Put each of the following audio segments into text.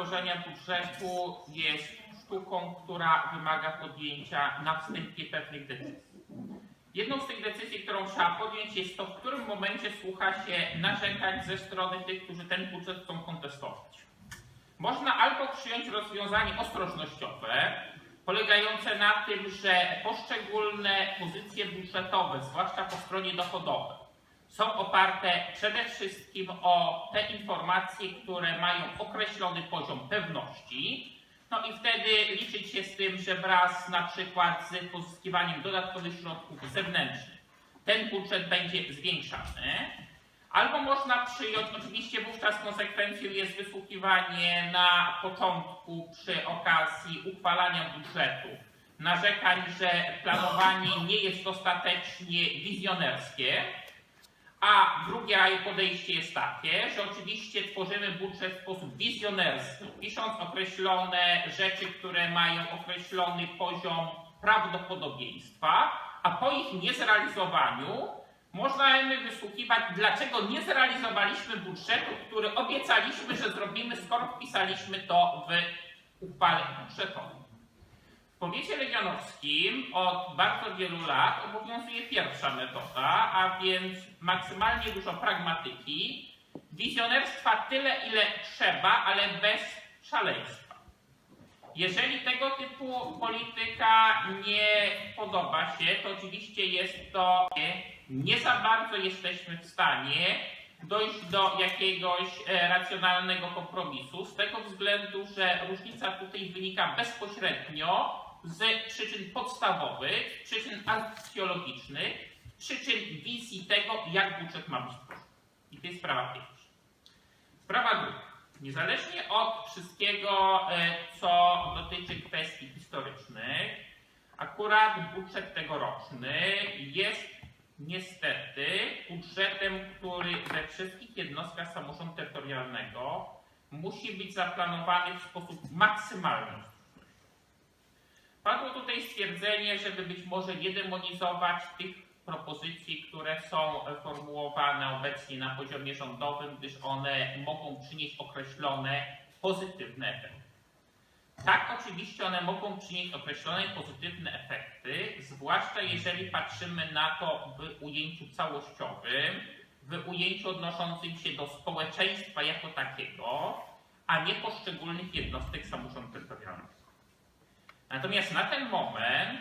tworzenia budżetu jest sztuką, która wymaga podjęcia na wstępie pewnych decyzji. Jedną z tych decyzji, którą trzeba podjąć, jest to, w którym momencie słucha się narzekań ze strony tych, którzy ten budżet chcą kontestować. Można albo przyjąć rozwiązanie ostrożnościowe, polegające na tym, że poszczególne pozycje budżetowe, zwłaszcza po stronie dochodowej, są oparte przede wszystkim o te informacje, które mają określony poziom pewności. No i wtedy liczyć się z tym, że wraz na przykład z pozyskiwaniem dodatkowych środków zewnętrznych ten budżet będzie zwiększany. Albo można przyjąć, oczywiście wówczas konsekwencją jest wysłuchiwanie na początku przy okazji uchwalania budżetu narzekań, że planowanie nie jest dostatecznie wizjonerskie. A drugie podejście jest takie, że oczywiście tworzymy budżet w sposób wizjonerski, pisząc określone rzeczy, które mają określony poziom prawdopodobieństwa, a po ich niezrealizowaniu możemy wysłuchiwać, dlaczego nie zrealizowaliśmy budżetu, który obiecaliśmy, że zrobimy, skoro wpisaliśmy to w uchwale budżetową. Powiecie legionowskim od bardzo wielu lat obowiązuje pierwsza metoda, a więc maksymalnie dużo pragmatyki, wizjonerstwa tyle, ile trzeba, ale bez szaleństwa. Jeżeli tego typu polityka nie podoba się, to oczywiście jest to nie za bardzo jesteśmy w stanie dojść do jakiegoś e, racjonalnego kompromisu, z tego względu, że różnica tutaj wynika bezpośrednio z przyczyn podstawowych, przyczyn aksjologicznych, przyczyn wizji tego, jak budżet ma być. I to jest sprawa pierwsza. Sprawa druga. Niezależnie od wszystkiego, e, co dotyczy kwestii historycznych, akurat budżet tegoroczny jest niestety budżetem, który we wszystkich jednostkach samorządu terytorialnego musi być zaplanowany w sposób maksymalny. Padło tutaj stwierdzenie, żeby być może nie demonizować tych propozycji, które są formułowane obecnie na poziomie rządowym, gdyż one mogą przynieść określone pozytywne efekty. Tak, oczywiście one mogą przynieść określone pozytywne efekty, zwłaszcza jeżeli patrzymy na to w ujęciu całościowym, w ujęciu odnoszącym się do społeczeństwa jako takiego, a nie poszczególnych jednostek samorządu terytorialnego. Natomiast na ten moment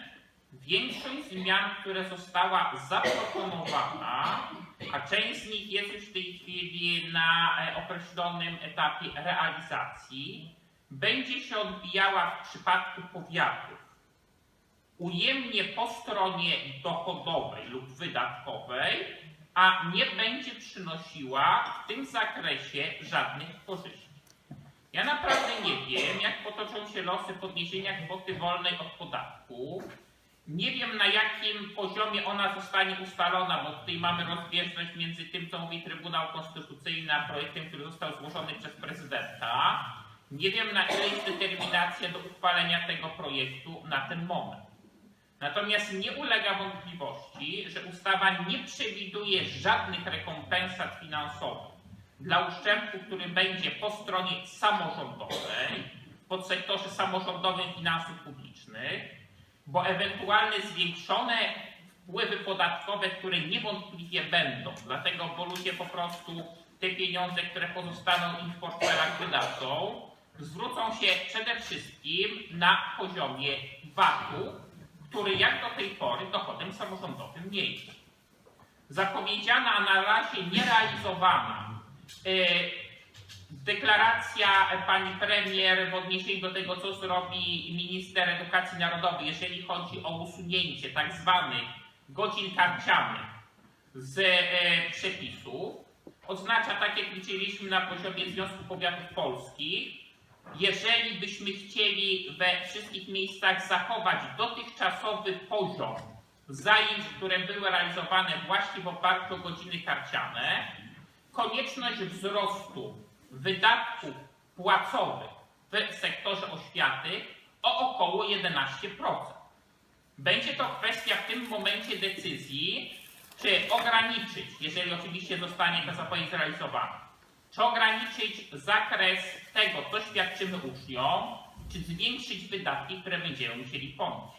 większość zmian, które została zaproponowana, a część z nich jest już w tej chwili na e, określonym etapie realizacji, będzie się odbijała w przypadku powiatów ujemnie po stronie dochodowej lub wydatkowej, a nie będzie przynosiła w tym zakresie żadnych korzyści. Ja naprawdę nie wiem, jak potoczą się losy podniesienia kwoty wolnej od podatku. Nie wiem, na jakim poziomie ona zostanie ustalona, bo tutaj mamy rozbieżność między tym, co mówi Trybunał Konstytucyjny, a projektem, który został złożony przez prezydenta. Nie wiem, na ile jest determinacja do uchwalenia tego projektu na ten moment. Natomiast nie ulega wątpliwości, że ustawa nie przewiduje żadnych rekompensat finansowych dla uszczerbku, który będzie po stronie samorządowej, w podsektorze samorządowym finansów publicznych, bo ewentualne zwiększone wpływy podatkowe, które niewątpliwie będą, dlatego bo ludzie po prostu te pieniądze, które pozostaną im w portfelach wydadzą, zwrócą się przede wszystkim na poziomie VAT-u, który jak do tej pory dochodem samorządowym nie jest. Zapowiedziana, a na razie nierealizowana deklaracja pani premier w odniesieniu do tego, co zrobi minister edukacji narodowej, jeżeli chodzi o usunięcie tak zwanych godzin karcianych z y, przepisów, oznacza, tak jak liczyliśmy na poziomie Związku Powiatów Polskich, jeżeli byśmy chcieli we wszystkich miejscach zachować dotychczasowy poziom zajęć, które były realizowane właśnie w oparciu o godziny karciane, konieczność wzrostu wydatków płacowych w sektorze oświaty o około 11%. Będzie to kwestia w tym momencie decyzji, czy ograniczyć, jeżeli oczywiście zostanie ta zapowiedź zrealizowana Czy ograniczyć zakres tego, co świadczymy uczniom, czy zwiększyć wydatki, które będziemy musieli ponieść.